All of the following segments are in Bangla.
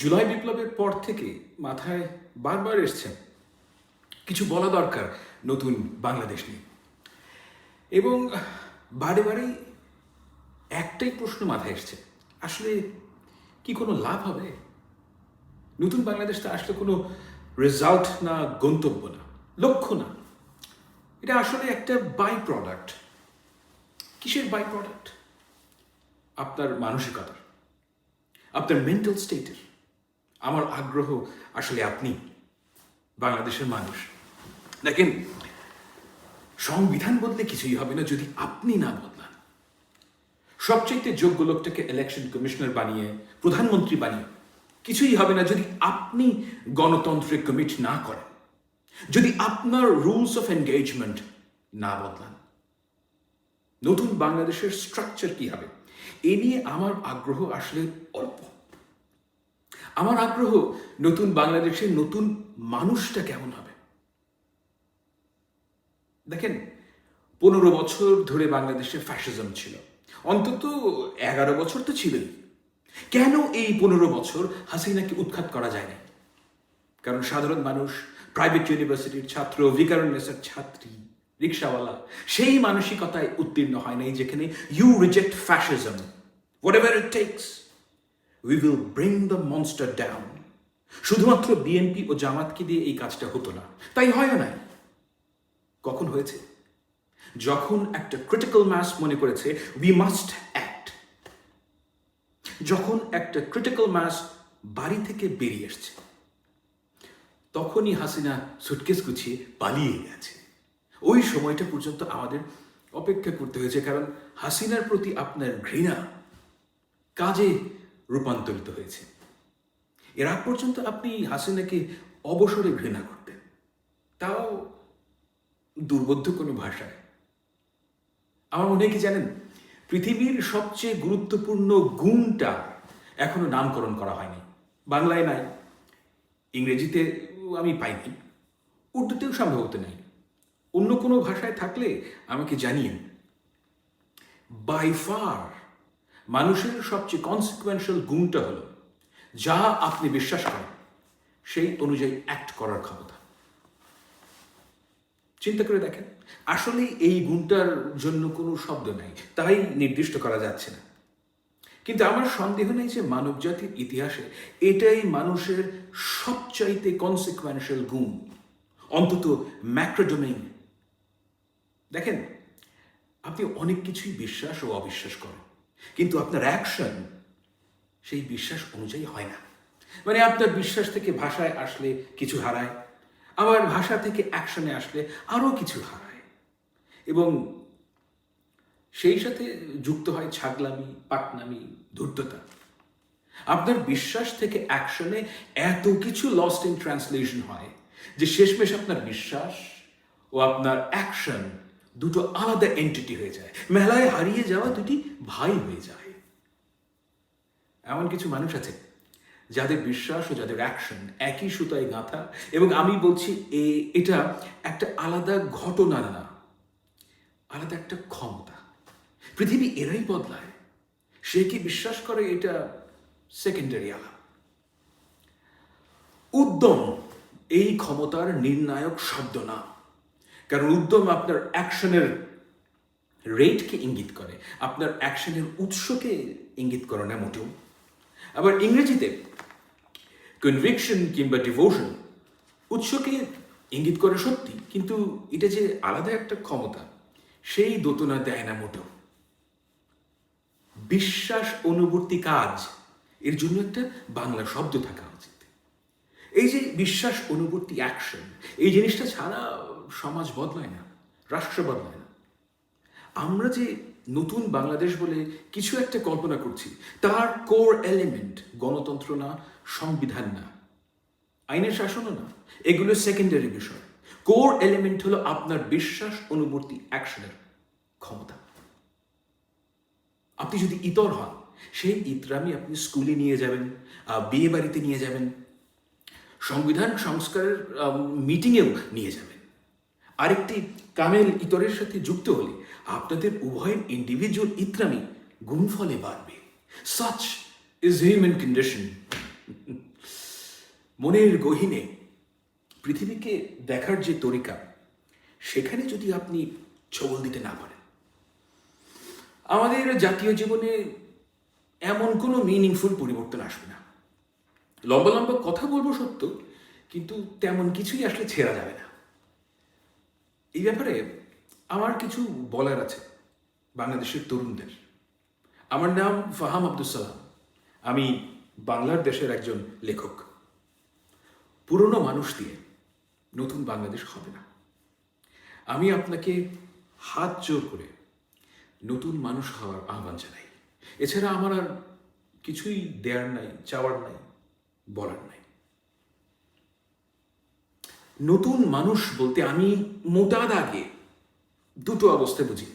জুলাই বিপ্লবের পর থেকে মাথায় বারবার এসছে কিছু বলা দরকার নতুন বাংলাদেশ নিয়ে। এবং বারে বারেই একটাই প্রশ্ন মাথায় এসছে, আসলে কি কোনো লাভ হবে? নতুন বাংলাদেশটা আসলে কোনো রেজাল্ট না, গন্তব্য না, লক্ষ্য না। এটা আসলে একটা বাই প্রোডাক্ট কিসের বাই প্রোডাক্ট আপনার মানসিকতার, আপনার মেন্টাল স্টেটের আমার আগ্রহ আসলে আপনি, বাংলাদেশের মানুষ। দেখেন, সংবিধান বদলে কিছুই হবে না যদি আপনি না বদলান। সবচেয়ে যোগ্য লোকটাকে ইলেকশন কমিশনার বানিয়ে, প্রধানমন্ত্রী বানিয়ে, কিছুই হবে না যদি আপনি গণতন্ত্রে কমিট না করেন। যদি আপনার রুলস অফ এনগেজমেন্ট না বদলান। নতুন বাংলাদেশের স্ট্রাকচার কি হবে? এ নিয়ে আমার আগ্রহ আসলে অল্প। আমার আগ্রহ নতুন বাংলাদেশের নতুন মানুষটা কেমন হবে? দেখেন, পনেরো বছর ধরে বাংলাদেশে ফ্যাশিজম ছিল। অন্তত এগারো বছর তো ছিলই। কেন এই পনেরো বছর হাসিনাকে উৎখাত করা যায়নি? কারণ সাধারণ মানুষ প্রাইভেট ইউনিভার্সিটির ছাত্র ভিকারনেসের ছাত্রী, রিক্সাওয়ালা, সেই মানসিকতায় উত্তীর্ণ হয় নাই যেখানে you reject fascism whatever it takes we will bring the monster down শুধুমাত্র বিএনপি ও জামাতকে দিয়ে এই কাজটা হতো না। তাই হয় নাই? কখন হয়েছে? যখন একটা ক্রিটিক্যাল ম্যাস মনে করেছে উই মাস্ট অ্যাক্ট যখন একটা ক্রিটিক্যাল ম্যাস বাড়ি থেকে বেরিয়ে এসছে তখনই হাসিনা সুটকেস গুছিয়ে পালিয়ে গেছে। ওই সময়টা পর্যন্ত আমাদের অপেক্ষা করতে হয়েছে, কারণ হাসিনার প্রতি আপনার ঘৃণা কাজে রূপান্তরিত হয়েছে। এর আগ পর্যন্ত আপনি হাসিনাকে অবসরে ঘৃণা করতেন। তাও দুর্বোধ্য কোনো ভাষায়। আমার মনে কি জানেন? পৃথিবীর সবচেয়ে গুরুত্বপূর্ণ গুণটা এখনও নামকরণ করা হয়নি। বাংলায় নাই, ইংরেজিতে আমি পাইনি, উর্দুতেও সম্ভবত নাই। অন্য কোনো ভাষায় থাকলে আমাকে জানিয়ে বাই ফার মানুষের সবচেয়ে কনসিকুয়েন্সিয়াল গুণটা হলো, যা আপনি বিশ্বাস করেন, সেই অনুযায়ী অ্যাক্ট করার ক্ষমতা। চিন্তা করে দেখেন আসলে এই গুণটার জন্য কোনো শব্দ নাই, তাই নির্দিষ্ট করা যাচ্ছে না। কিন্তু আমার সন্দেহ নেই যে মানব জাতির ইতিহাসে এটাই মানুষের সবচাইতে কনসিকুয়েন্সিয়াল গুণ, অন্তত ম্যাক্রোডোমেইন দেখেন, আপনি অনেক কিছুই বিশ্বাস ও অবিশ্বাস করেন। কিন্তু আপনার অ্যাকশন সেই বিশ্বাস অনুযায়ী হয় না। মানে আপনার বিশ্বাস থেকে ভাষায় আসলে কিছু হারায়, আবার ভাষা থেকে অ্যাকশনে আসলে আরও কিছু হারায়। এবং সেই সাথে যুক্ত হয় ছাগলামি, পাকনামি, ধূর্ততা। আপনার বিশ্বাস থেকে অ্যাকশনে এত কিছু লস্ট ইন ট্রান্সলেশন হয় যে শেষমেশ আপনার বিশ্বাস ও আপনার অ্যাকশন দুটো আলাদা এন্টিটি হয়ে যায়। মেলায় হারিয়ে যাওয়া দুটি ভাই হয়ে যায়। এমন কিছু মানুষ আছে, যাদের বিশ্বাস ও যাদের অ্যাকশন একই সুতায় গাঁথা এবং আমি বলছি, এ, এটা একটা আলাদা ঘটনা না, আলাদা একটা ক্ষমতা। পৃথিবী এরাই বদলায়। সে কি বিশ্বাস করে এটা সেকেন্ডারি আলাপ? উদ্যম, এই ক্ষমতার নির্ণায়ক শব্দ না। কারণ উদ্যম আপনার অ্যাকশনের রেটকে ইঙ্গিত করে, আপনার অ্যাকশনের উৎসকে ইঙ্গিত করে না মোটেও। আবার ইংরেজিতে কনভিকশন কিংবা ডিভোশন উৎসকে ইঙ্গিত করে সত্যি, কিন্তু এটা যে আলাদা একটা ক্ষমতা, সেই দোতনা দেয় না মোটেও। বিশ্বাস অনুবর্তী কাজ, এর জন্য একটা বাংলা শব্দ থাকা উচিত। এই যে বিশ্বাস অনুবর্তী অ্যাকশন এই জিনিসটা ছাড়া সমাজ বদলায় না, রাষ্ট্র বদলায় না। আমরা যে নতুন বাংলাদেশ বলে কিছু একটা কল্পনা করছি, তার কোর এলিমেন্ট গণতন্ত্র না, সংবিধান না। আইনের শাসনও না, এগুলো সেকেন্ডারি বিষয়। কোর এলিমেন্ট হলো আপনার বিশ্বাস অনুবর্তী অ্যাকশনের ক্ষমতা। আপনি যদি ইতর হন, সেই ইতরামি আপনি স্কুলে নিয়ে যাবেন বিয়ে বাড়িতে নিয়ে যাবেন, সংবিধান, সংস্কারের মিটিংয়েও নিয়ে যাবেন। আরেকটি কামেল ইতরের সাথে যুক্ত হলে আপনাদের উভয়ের ইন্ডিভিজুয়াল ইতরামি গুণফলে বাড়বে। সাচ ইজ হিউম্যান কন্ডিশন মনের গহীনে পৃথিবীকে দেখার যে তরিকা, সেখানে যদি আপনি ছবল দিতে না পারেন, আমাদের জাতীয় জীবনে এমন কোনো মিনিংফুল পরিবর্তন আসবে না। লম্বা লম্বা কথা বলব সত্য, কিন্তু তেমন কিছুই আসলে ছেড়া যাবে না। এই ব্যাপারে আমার কিছু বলার আছে বাংলাদেশের তরুণদের। আমার নাম ফাহাম আব্দুল সালাম। আমি বাংলার দেশের একজন লেখক। পুরনো মানুষ দিয়ে নতুন বাংলাদেশ হবে না। আমি আপনাকে হাত জোর করে নতুন মানুষ হওয়ার আহ্বান জানাই। এছাড়া আমার আর কিছুই দেয়ার নাই, চাওয়ার নাই, বলার নাই। নতুন মানুষ বলতে আমি মোটা দাগে দুটো অবস্থা বুঝি।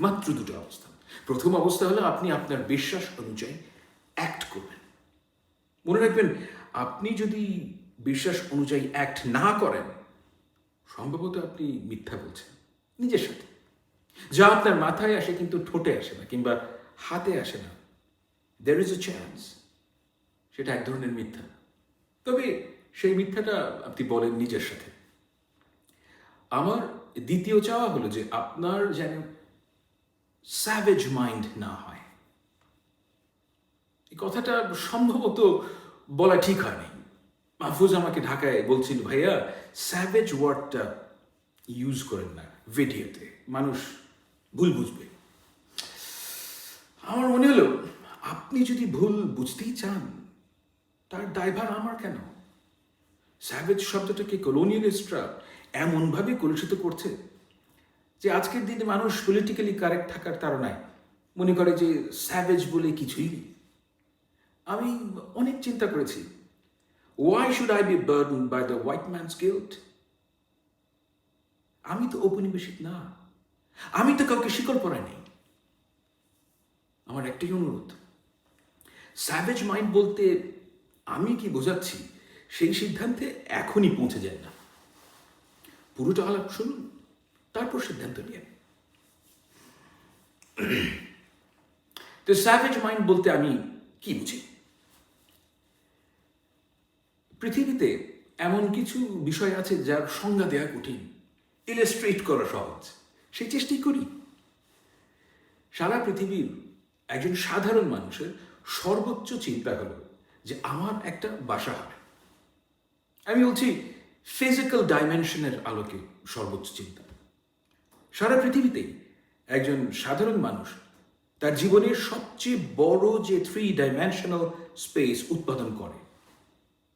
মাত্র দুটো অবস্থা। প্রথম অবস্থা হলো আপনি আপনার বিশ্বাস অনুযায়ী অ্যাক্ট করবেন। মনে রাখবেন, আপনি যদি বিশ্বাস অনুযায়ী অ্যাক্ট না করেন, সম্ভবত আপনি মিথ্যা বলছেন, নিজের সাথে। যা আপনার মাথায় আসে কিন্তু ঠোঁটে আসে না কিংবা হাতে আসে না। দের ইজ এ চান্স সেটা এক ধরনের মিথ্যা। তবে সেই মিথ্যাটা আপনি বলেন নিজের সাথে। আমার দ্বিতীয় চাওয়া হলো যে আপনার যেন স্যাভেজ মাইন্ড না হয়। এই কথাটা সম্ভবত বলা ঠিক হয়নি। মাহফুজ আমাকে ঢাকায় বলছিল, ভাইয়া স্যাভেজ ওয়ার্ডটা ইউজ করেন না ভিডিওতে। মানুষ ভুল বুঝবে। আমার মনে হলো, আপনি যদি ভুল বুঝতেই চান, তার দায়ভার আমার কেন? স্যাভেজ শব্দটাকে কলোনিয়ালিস্টরা এমনভাবে কলুষিত করছে যে আজকের দিনে মানুষ পলিটিক্যালি কারেক্ট থাকার তাড়নায় মনে করে যে স্যাভেজ বলে কিছুই নেই। আমি অনেক চিন্তা করেছি why should I be burden by the white man's guilt আমি তো ঔপনিবেশিক না, আমি তো কাউকে শিকল নেই। আমার একটাই অনুরোধ স্যাভেজ মাইন্ড বলতে আমি কি বোঝাচ্ছি সেই সিদ্ধান্তে এখনই পৌঁছে যায় না। পুরোটা আলাপ শুনুন, তারপর সিদ্ধান্ত নিয়ে তো স্যাভেজ মাইন্ড বলতে আমি কি বুঝি? পৃথিবীতে এমন কিছু বিষয় আছে যার সংজ্ঞা দেওয়া কঠিন ইলাস্ট্রেট করা সহজ। সেই চেষ্টাই করি। সারা পৃথিবীর একজন সাধারণ মানুষের সর্বোচ্চ চিন্তা হলো যে আমার একটা বাসা হবে। আমি বলছি ফিজিক্যাল ডাইমেনশনের আলোকে সর্বোচ্চ চিন্তা। সারা পৃথিবীতেই একজন সাধারণ মানুষ তার জীবনের সবচেয়ে বড় যে থ্রি ডাইমেনশনাল স্পেস উৎপাদন করে,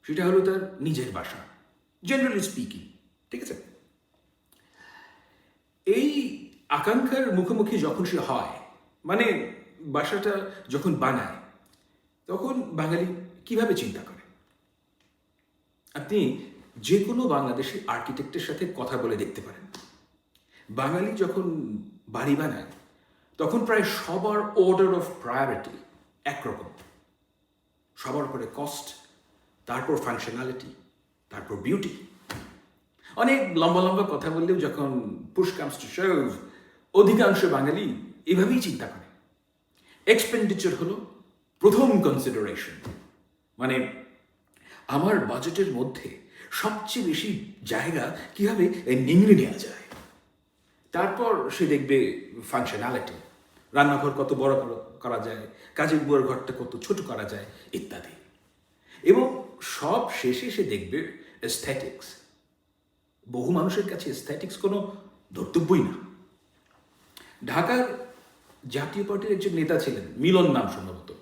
সেটা হলো তার নিজের বাসা জেনারেলি স্পিকিং ঠিক আছে? এই আকাঙ্ক্ষার মুখোমুখি যখন সে হয় মানে বাসাটা যখন বানায়, তখন বাঙালি কীভাবে চিন্তা করে? আপনি যে কোনো বাংলাদেশি আর্কিটেক্টের সাথে কথা বলে দেখতে পারেন। বাঙালি যখন বাড়ি বানায়, তখন প্রায় সবার অর্ডার অফ প্রায়োরিটি একরকম। সবার উপরে কস্ট তারপর ফাংশনালিটি তারপর বিউটি অনেক লম্বা লম্বা কথা বললেও যখন পুশ কামস টু অধিকাংশ বাঙালি এভাবেই চিন্তা করে। এক্সপেন্ডিচার হলো প্রথম কনসিডারেশন মানে আমার বাজেটের মধ্যে সবচেয়ে বেশি জায়গা কীভাবে নিংড়ে নেওয়া যায়? তারপর সে দেখবে ফাংশনালিটি রান্নাঘর কত বড় করা- যায়, কাজের বুয়ার ঘরটা কত ছোট করা যায়, ইত্যাদি। এবং সব শেষে সে দেখবে এস্থেটিক্স বহু মানুষের কাছে এস্থেটিক্স কোনো ধর্তব্যই না। ঢাকার জাতীয় পার্টির একজন নেতা ছিলেন, মিলন নাম সম্ভবত।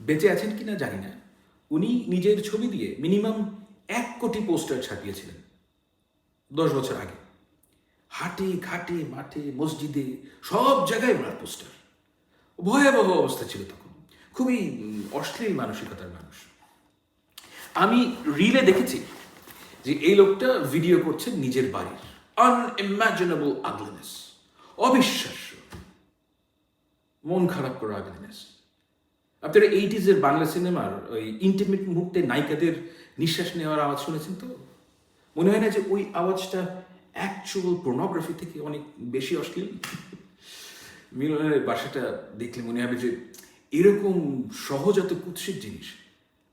বেঁচে আছেন কিনা জানি না। উনি নিজের ছবি দিয়ে মিনিমাম এক কোটি পোস্টার ছাপিয়েছিলেন, দশ বছর আগে। হাটে, ঘাটে, মাঠে, মসজিদে, সব জায়গায় ওনার পোস্টার। ভয়াবহ অবস্থা ছিল তখন। খুবই অশ্লীল মানসিকতার মানুষ। আমি রিলে দেখেছি যে এই লোকটা ভিডিও করছে নিজের বাড়ির। আনইমাজিনেবল আগলিনেস অবিশ্বাস্য। মন খারাপ করা আগলিনেস আপনারা এইটিজের বাংলা সিনেমার ওই ইন্টিমেট মুহূর্তে নায়িকাদের নিঃশ্বাস নেওয়ার আওয়াজ শুনেছেন তো? মনে হয় না যে ওই আওয়াজটা অ্যাকচুয়াল পোর্নোগ্রাফি থেকে অনেক বেশি অশ্লীল? মিলনের বাসাটা দেখলে মনে হবে যে এরকম সহজাত কুৎসিত জিনিস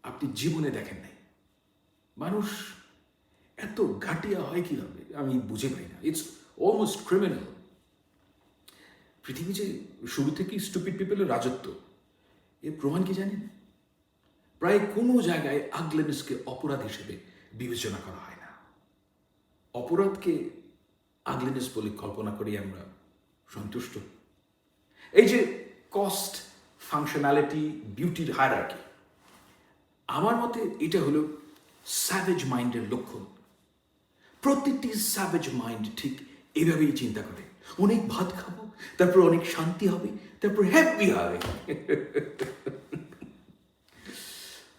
আপনি জীবনে দেখেন নাই। মানুষ এত ঘাটিয়া হয় কীভাবে? আমি বুঝে পাই না। ইটস অলমোস্ট ক্রিমিনাল পৃথিবী যে শুরু থেকেই স্টুপিড পিপলের রাজত্ব এর প্রমাণ কি জানেন? প্রায় কোনো জায়গায় আগলেনেসকে অপরাধ হিসেবে বিবেচনা করা হয় না। অপরাধকে আগলেনেস বলে কল্পনা করি আমরা সন্তুষ্ট। এই যে কস্ট ফাংশনালিটি বিউটির হায়ারার্কি আমার মতে এটা হলো স্যাভেজ মাইন্ডের লক্ষণ। প্রত্যেকটি স্যাভেজ মাইন্ড ঠিক এভাবেই চিন্তা করে। অনেক ভাত খাব তারপর অনেক শান্তি হবে, তারপর হ্যাপি হবে।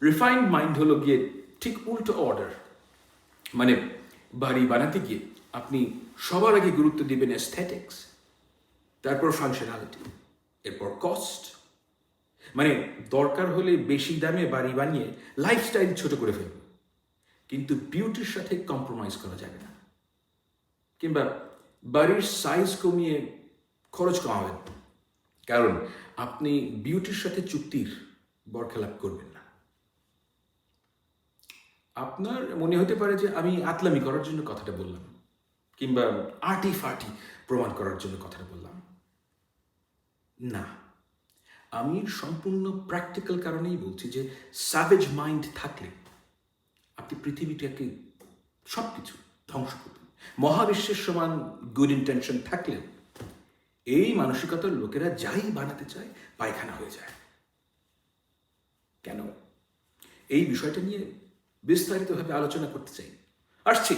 রিফাইন্ড মাইন্ড হলো গিয়ে ঠিক উল্টো অর্ডার মানে বাড়ি বানাতে গিয়ে আপনি সবার আগে গুরুত্ব দিবেন অ্যাস্থেটিক্স তারপর ফাংশনালিটি এরপর কস্ট মানে দরকার হলে বেশি দামে বাড়ি বানিয়ে লাইফস্টাইল ছোট করে ফেলবে কিন্তু বিউটির সাথে কম্প্রোমাইজ করা যাবে না। কিংবা বাড়ির সাইজ কমিয়ে খরচ কমাবেন। কারণ আপনি বিউটির সাথে চুক্তির বরখেলাপ করবেন না। আপনার মনে হতে পারে যে আমি আতলামি করার জন্য কথাটা বললাম, কিংবা আর্টি ফার্টি প্রমাণ করার জন্য কথাটা বললাম। না, আমি সম্পূর্ণ প্র্যাকটিক্যাল কারণেই বলছি যে স্যাভেজ মাইন্ড থাকলে আপনি পৃথিবীটাকে সব কিছু ধ্বংস করবেন। মহাবিশ্বের সমান গুড ইন্টেনশন থাকলে এই মানসিকতার লোকেরা যাই বানাতে চায়, পায়খানা হয়ে যায়। কেন? এই বিষয়টা নিয়ে বিস্তারিতভাবে আলোচনা করতে চাই। আসছি।